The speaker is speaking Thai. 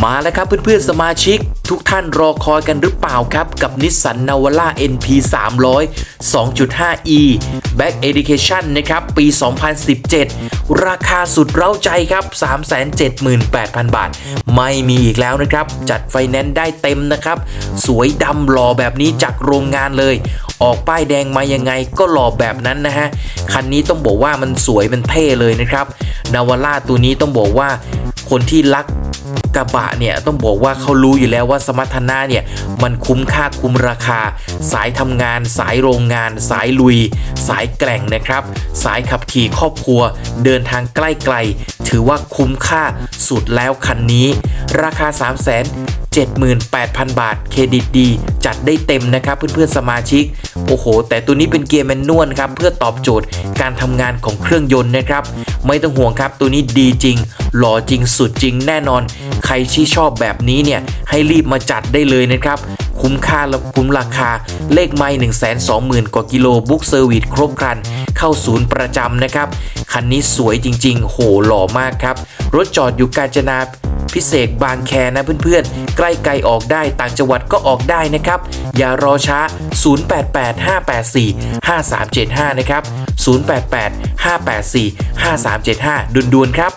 มาแล้วครับเพื่อนๆสมาชิก ทุกท่านรอคอยกันหรือเปล่าครับ กับนิสสันนาวาร่า NP 300 2.5e Back Education นะครับ ปี 2017 ราคาสุดเร้าใจครับ 378,000 บาท ไม่มีอีกแล้วนะครับ จัดไฟแนนซ์ได้เต็มนะครับ สวยดำหล่อแบบนี้จากโรงงานเลย ออกป้ายแดงมายังไงก็หล่อแบบนั้นนะฮะ คันนี้ต้องบอกว่ามันสวยมันเท่เลยนะครับนาวาร่าตัวนี้ต้องบอกว่าคนที่รัก กระบะเนี่ยต้องบอกว่าเขารู้อยู่แล้วว่าสมรรถนะเนี่ยมันคุ้มค่าคุ้มราคา สายทำงาน สายโรงงาน สายลุย สายแกร่งนะครับ สายขับขี่ครอบครัว เดินทางใกล้ๆถือว่าคุ้มค่าสุดแล้วคันนี้ ราคา3 7 8 0 0 0 บาท เครดิตดี จัดได้เต็มนะครับเพื่อนๆสมาชิก โอ้โห แต่ตัวนี้เป็นเกียร์แมนนวลครับ เพื่อตอบโจทย์การทำงานของเครื่องยนต์นะครับ ไม่ต้องห่วงครับตัวนี้ดีจริง หล่อจริงสุดจริงแน่นอน รที่ชอบแบบนี้เนี่ยให้รีบมาจัดได้เลยนะครับ คุ้มค่าและคุ้มราคาเลขไม่ 1 2 0 0 0 0 กว่ากิโลบุ๊กเซอร์วิสครบครัน เข้าศูนย์ประจำนะครับ คันนี้สวยจริง ๆ โหหล่อมากครับ รถจอดอยู่กาญจนาพิเศษบางแคนะเพื่อนๆ ใกล้ไกลออกได้ต่างจังหวัดก็ออกได้นะครับ อย่ารอช้า 0885845375 นะครับ 0885845375ด่วนๆครับ